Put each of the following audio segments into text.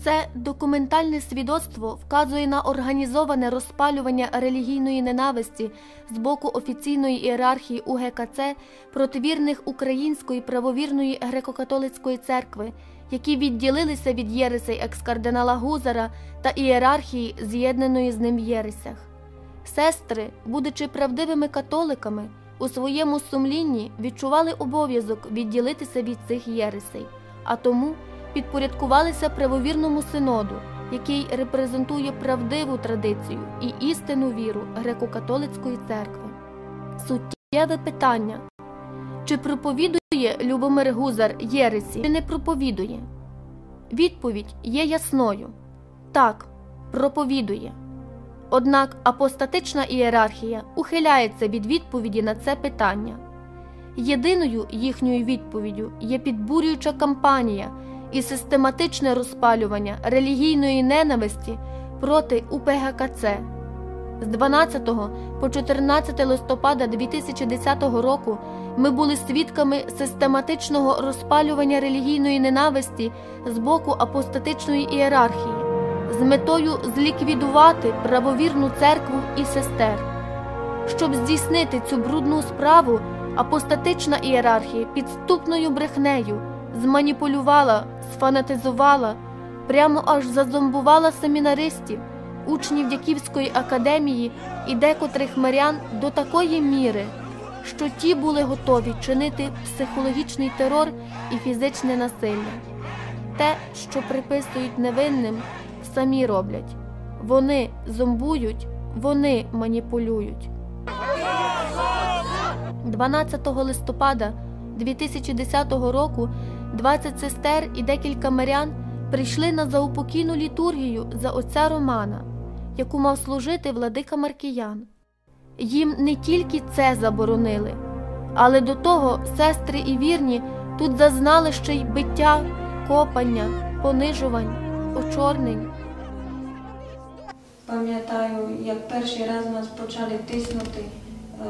Це документальне свідоцтво вказує на організоване розпалювання релігійної ненависті з боку офіційної ієрархії УГКЦ проти вірних Української правовірної греко-католицької церкви, які відділилися від єресей екскардинала Гузара та ієрархії, з'єднаної з ним єресях. Сестри, будучи правдивими католиками, у своєму сумлінні відчували обов'язок відділитися від цих єресей, а тому підпорядкувалися правовірному синоду, який репрезентує правдиву традицію і істинну віру греко-католицької церкви. Суттєве питання чи проповідує Любомир Гузар Єресі, чи не проповідує? Відповідь є ясною так, проповідує. Однак апостатична ієрархія ухиляється від відповіді на це питання. Єдиною їхньою відповіддю є підбурююча кампанія і систематичне розпалювання релігійної ненависті проти УПГКЦ. З 12 по 14 листопада 2010 року ми були свідками систематичного розпалювання релігійної ненависті з боку апостатичної ієрархії з метою зліквідувати правовірну церкву і сестер. Щоб здійснити цю брудну справу, апостатична ієрархія підступною брехнею зманіпулювала, сфанатизувала, прямо аж зазомбувала семінаристів, учнів Дяківської академії і декотрих мирян до такої міри, що ті були готові чинити психологічний терор і фізичне насилля. Те, що приписують невинним, самі роблять. Вони зомбують, вони маніпулюють. 12 листопада 2010 року 20 сестер і декілька мирян прийшли на заупокійну літургію за отця Романа, яку мав служити владика Маркіян. Їм не тільки це заборонили, але до того сестри і вірні тут зазнали ще й биття, копання, понижувань, очорнень. Пам'ятаю, як перший раз нас почали тиснути, е,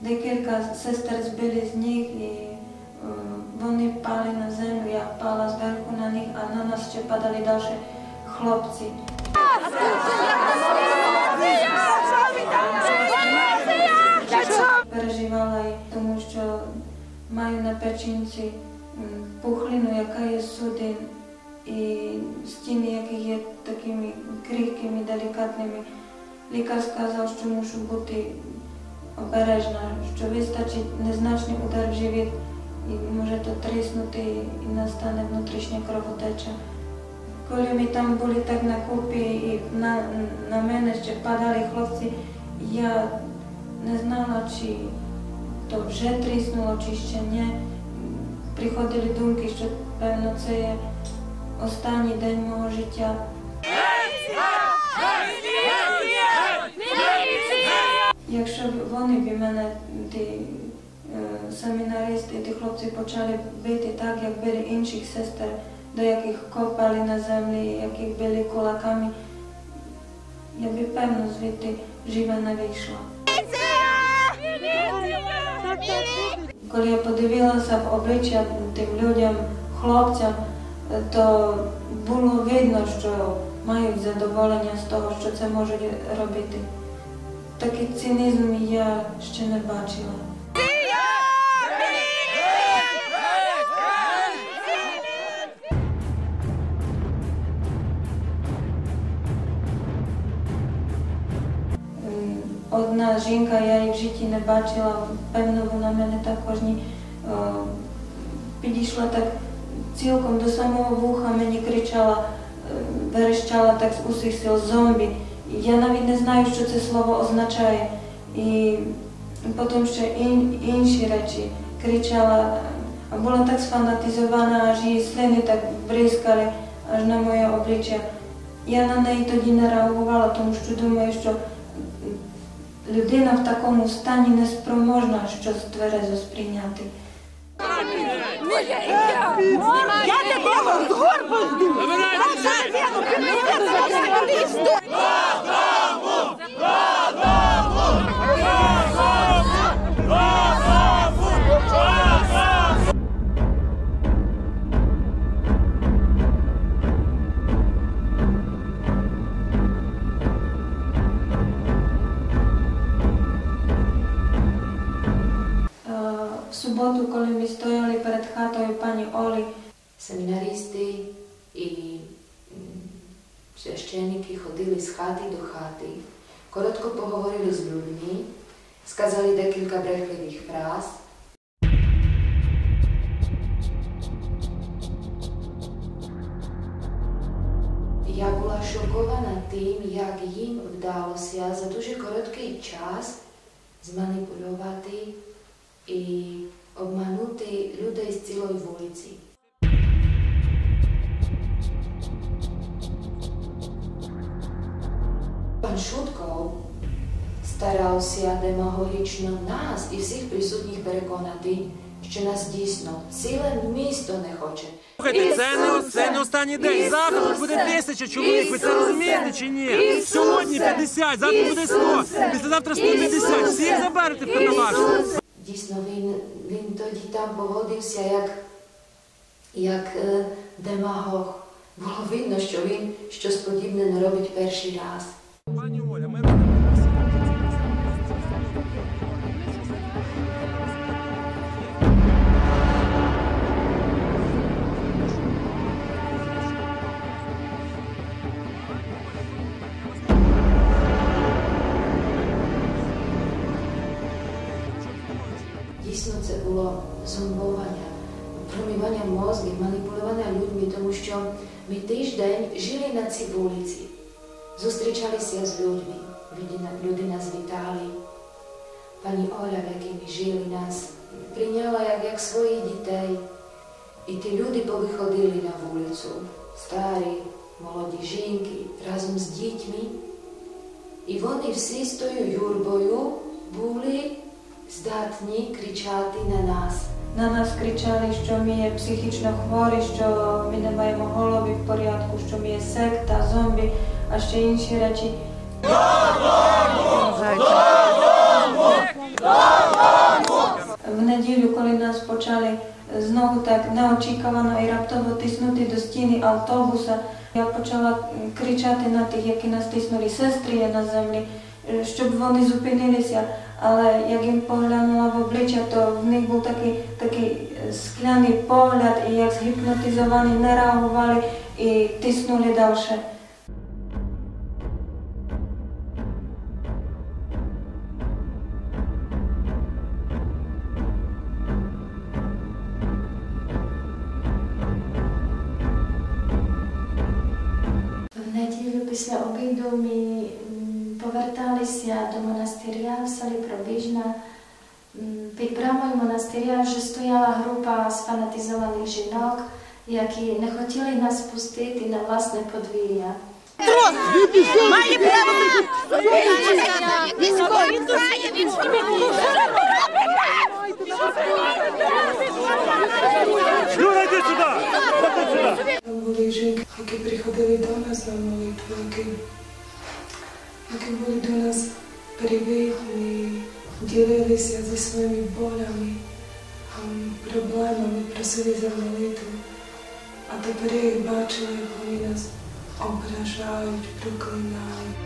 декілька сестер збили з них і вони пали на землю, я пала зверху на них, а на нас ще падали далі хлопці. Переживала, і тому що маю на печінці пухлину, яка є судин, і стіни, які є такими крихкими, делікатними. Лікар сказав, що мушу бути обережна, що вистачить незначний удар в живіт і може то тріснути і настане внутрішня кровотеча. Коли ми там були так на купі і на, на мене ще падали хлопці, я не знала, чи то вже тріснуло, чи ще ні. Приходили думки, що певно це є останній день мого життя. Якщо вони б мене, семінаристи, ті хлопці почали бити так, як били інших сестер, до яких копали на землі, яких били кулаками, я би певно звідти живе не вийшла. Коли я подивилася в обличчя тим людям, хлопцям, то було видно, що мають задоволення з того, що це можуть робити. Такий цинізм я ще не бачила. Одна жінка, я її в житті не бачила, певно, вона мене також ні. е, Підійшла так цілком до самого вуха, мені кричала, е, верещала так з усіх сил зомбі. Я навіть не знаю, що це слово означає. І потім ще ін- інші речі кричала, а була так сфанатизована, аж її слини так бризкали аж на моє обличчя. Я на неї тоді не реагувала, тому що думаю, що людина в такому стані неспроможна щось тверезо сприйняти. Я тебе з горбу. в суботу, коли ми стояли перед хатою пані Олі, Семінаристи і м, священники ходили з хати до хати, коротко поговорили з людьми, сказали декілька брехливих фраз. Я була шокована тим, як їм вдалося за дуже короткий час зманіпулювати і обманути людей з цілої вулиці. Пан Шутков старався демагогічно нас і всіх присутніх переконати, що нас дійсно ціле місто не хоче. Слухайте, це не, це не останній день. Завтра тут буде тисяча чоловік. Ви це розумієте чи ні? Сьогодні 50, завтра буде 100, післязавтра 150. Всіх заберете в. Дійсно, він, він тоді там поводився як, як е, демагог. Було видно, що він щось подібне не робить перший раз. що ми тиждень жили на цій вулиці, зустрічалися з людьми, люди, на- люди нас вітали. Пані Оля, в якій ми жили, нас прийняла як, як своїх дітей. І ті люди повиходили на вулицю, старі, молоді жінки, разом з дітьми. І вони всі з тою юрбою були здатні кричати на нас. На нас кричали, що ми є психічно хворі, що ми не маємо голови в порядку, що ми є секта, зомбі, а ще інші речі. В неділю, коли нас почали знову так неочікувано і раптово тиснути до стіни автобуса, я почала кричати на тих, які нас тиснули, сестри є на землі, щоб вони зупинилися. Але як їм поглянула в обличчя, то в них був такий, такий е, скляний погляд, і як згіпнотизовані не реагували і тиснули далі. Після обіду ми м, поверталися до монастиря в селі Пробіжна. Під брамою монастиря вже стояла група сфанатизованих жінок, які не хотіли нас пустити на власне подвір'я. Має були жінки, які приходили до нас на молитву, які, які були до нас привітні, ділилися зі своїми болями, ем, проблемами, просили за молитву. А тепер я їх бачила, як вони нас ображають, проклинають.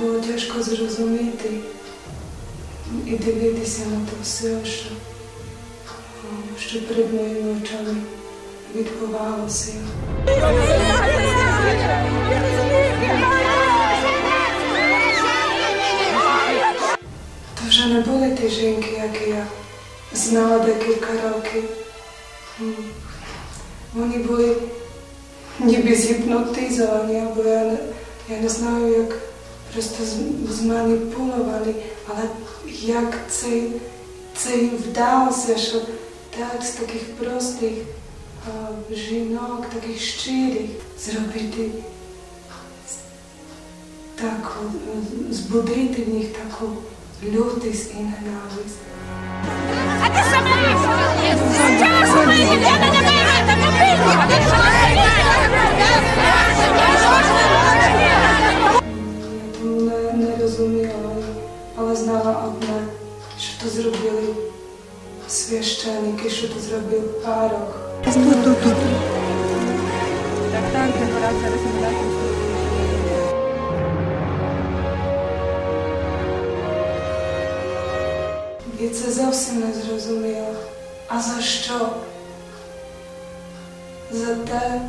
Було тяжко зрозуміти і дивитися на те все, що, що перед моїми очами відбувалося. То вже не були ті жінки, які я знала декілька років. Вони були ніби згіпнотизовані, або я не, я не знаю, як просто зманіпуловані, але як це, це їм вдалося, що так з таких простих а, жінок, таких щирих, зробити так, збудити в них таку лютість і ненависть. А ти сама? Я не розуміла, але знала одне, що то зробили священники, що то зробив парох. Так, так. Григорація рекомендацій. І це зовсім не зрозуміло. А за що? За те,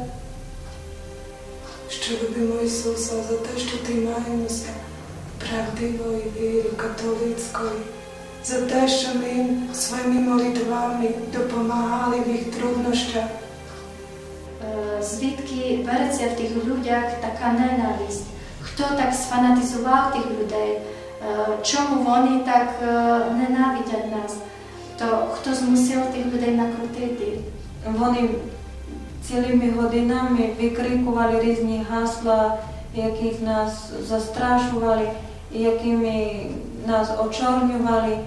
що любимо Ісуса, за те, що тримаємося правдивої віри католицької, за те, що ми їм своїми молитвами допомагали в їх труднощах. Е, Звідки береться в тих людях така ненависть? Хто так сфанатизував тих людей? Е, Чому вони так е, ненавидять нас? То хто змусив тих людей накрутити? Вони цілими годинами викрикували різні гасла, яких нас застрашували, якими нас очорнювали.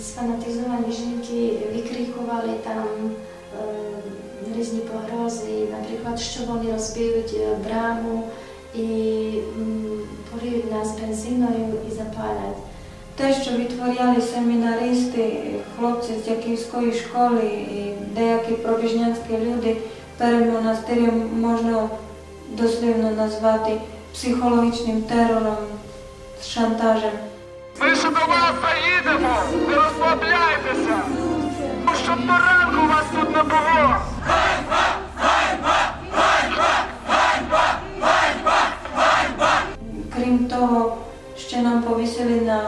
Сфанатизовані жінки викрикували там е, різні погрози, наприклад, що вони розбиють е, браму і м, полиють нас бензиною і запалять. Те, що відтворяли семінаристи, хлопці з Яківської школи і деякі пробіжнянські люди перед монастирем можна дослівно назвати психологічним терором, шантажем. Ми ще до вас заїдемо! Не розслабляйтеся! Щоб до ранку вас тут не було! Крім того, ще нам повісили на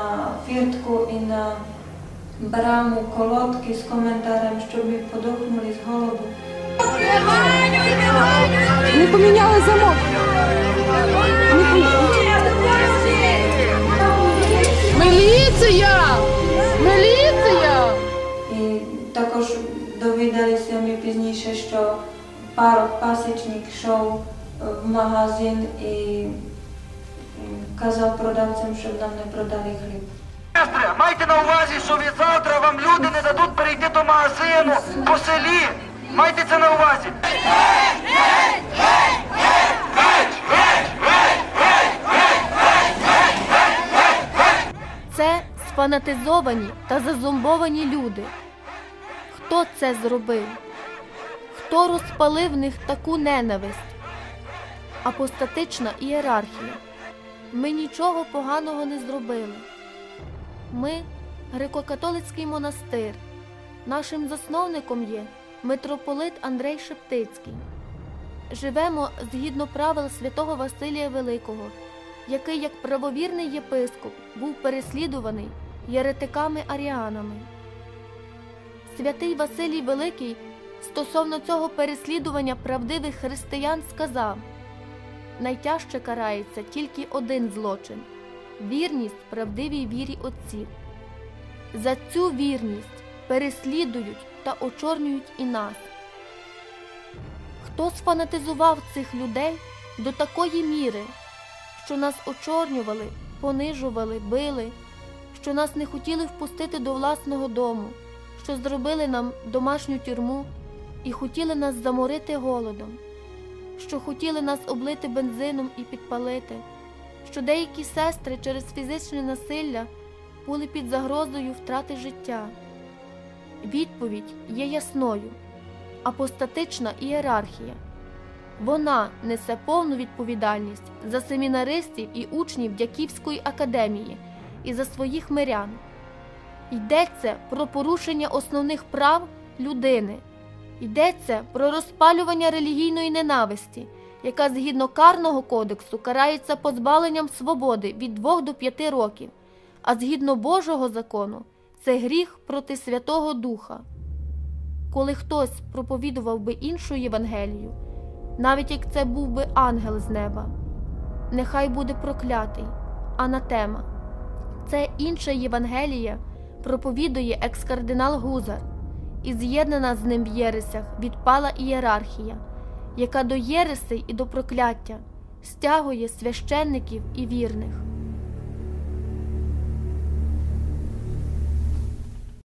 фіртку і на браму колодки з коментарем, щоб ми подохнули з голоду. Не поміняли замок. Не поміняли. Міліція! Міліція! І також довідалися ми пізніше, що парок пасічник йшов е, в магазин і казав продавцям, щоб нам не продали хліб. Сестри, майте на увазі, що від завтра вам люди не дадуть перейти до магазину по селі. Майте це на увазі. Це сфанатизовані та зазомбовані люди. Хто це зробив? Хто розпалив в них таку ненависть? Апостатична ієрархія. Ми нічого поганого не зробили. Ми греко-католицький монастир. Нашим засновником є митрополит Андрей Шептицький. Живемо згідно правил святого Василія Великого, який, як правовірний єпископ, був переслідуваний єретиками-аріанами. Святий Василій Великий стосовно цього переслідування правдивих християн сказав: найтяжче карається тільки один злочин вірність правдивій вірі отців. За цю вірність переслідують та очорнюють і нас. Хто сфанатизував цих людей до такої міри, що нас очорнювали, понижували, били, що нас не хотіли впустити до власного дому, що зробили нам домашню тюрму і хотіли нас заморити голодом, що хотіли нас облити бензином і підпалити, що деякі сестри через фізичне насилля були під загрозою втрати життя. Відповідь є ясною апостатична ієрархія. Вона несе повну відповідальність за семінаристів і учнів Дяківської академії і за своїх мирян. Йдеться про порушення основних прав людини, йдеться про розпалювання релігійної ненависті, яка згідно карного кодексу карається позбавленням свободи від 2 до 5 років, а згідно Божого закону це гріх проти Святого Духа. Коли хтось проповідував би іншу Євангелію, навіть як це був би ангел з неба, нехай буде проклятий, анатема. Це інша Євангелія проповідує екс-кардинал Гузар, і з'єднана з ним в єресях відпала ієрархія, яка до єресей і до прокляття стягує священників і вірних.